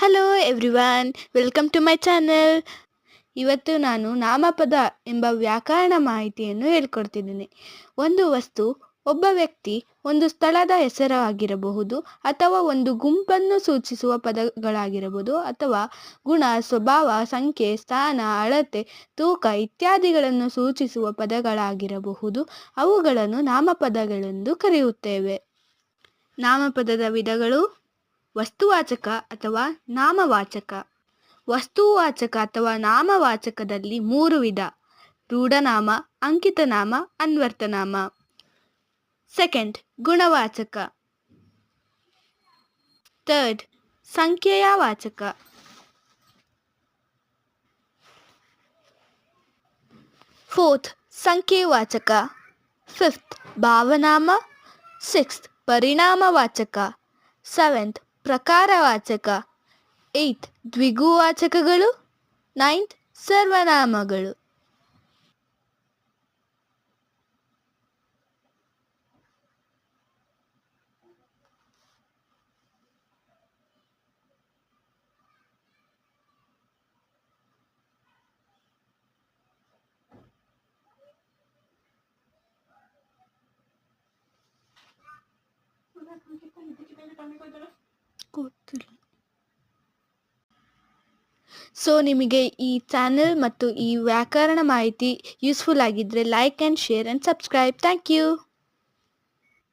Hello everyone welcome to my channel ಇವತ್ತು ನಾನು ನಾಮಪದ ಎಂಬ ವ್ಯಾಕರಣ ಮಾಹಿತಿಯನ್ನು ಹೇಳ್ಕೊಡ್ತಿದ್ದೇನೆ. ಒಂದು ವಸ್ತು ಒಬ್ಬ ವ್ಯಕ್ತಿ ಒಂದು ಸ್ಥಳದ ಹೆಸರಾಗಿರಬಹುದು ಅಥವಾ ಒಂದು ಗುಂಪನ್ನು ಸೂಚಿಸುವ ಪದಗಳಾಗಿರಬಹುದು ಅಥವಾ ಗುಣ, ಸ್ವಭಾವ, ಸಂಖ್ಯೆ, ಸ್ಥಾನ, ಅಳತೆ, ತೂಕ ಇತ್ಯಾದಿಗಳನ್ನು ಸೂಚಿಸುವ ಪದಗಳಾಗಿರಬಹುದು. ಅವುಗಳನ್ನು ನಾಮಪದಗಳೆಂದು ಕರೆಯುತ್ತೇವೆ. ನಾಮಪದದ ವಿಧಗಳು ವಸ್ತುವಾಚಕ ಅಥವಾ ನಾಮವಾಚಕ. ವಸ್ತುವಾಚಕ ಅಥವಾ ನಾಮವಾಚಕದಲ್ಲಿ ಮೂರು ವಿಧ. ರೂಢನಾಮ, ಅಂಕಿತನಾಮ, ಅನ್ವರ್ತನಾಮ. ಸೆಕೆಂಡ್ ಗುಣವಾಚಕ. ಥರ್ಡ್ ಸಂಖ್ಯೆಯ ವಾಚಕ ಫೋರ್ತ್ ಸಂಖ್ಯೆವಾಚಕ. ಫಿಫ್ತ್ ಭಾವನಾಮ. ಸಿಕ್ಸ್ತ್ ಪರಿಣಾಮವಾಚಕ. ಸೆವೆಂತ್ ಪ್ರಕಾರವಾಚಕ. ಏಯ್ತ್ ದ್ವಿಗುವಾಚಕಗಳು. ನೈನ್ತ್ ಸರ್ವನಾಮಗಳು. ಗೊತ್ತಿಲ್ಲ. ಸೊ ನಿಮಗೆ ಈ ಚಾನೆಲ್ ಮತ್ತು ಈ ವ್ಯಾಕರಣ ಮಾಹಿತಿ ಯೂಸ್ಫುಲ್ ಆಗಿದ್ದರೆ like and share and subscribe thank you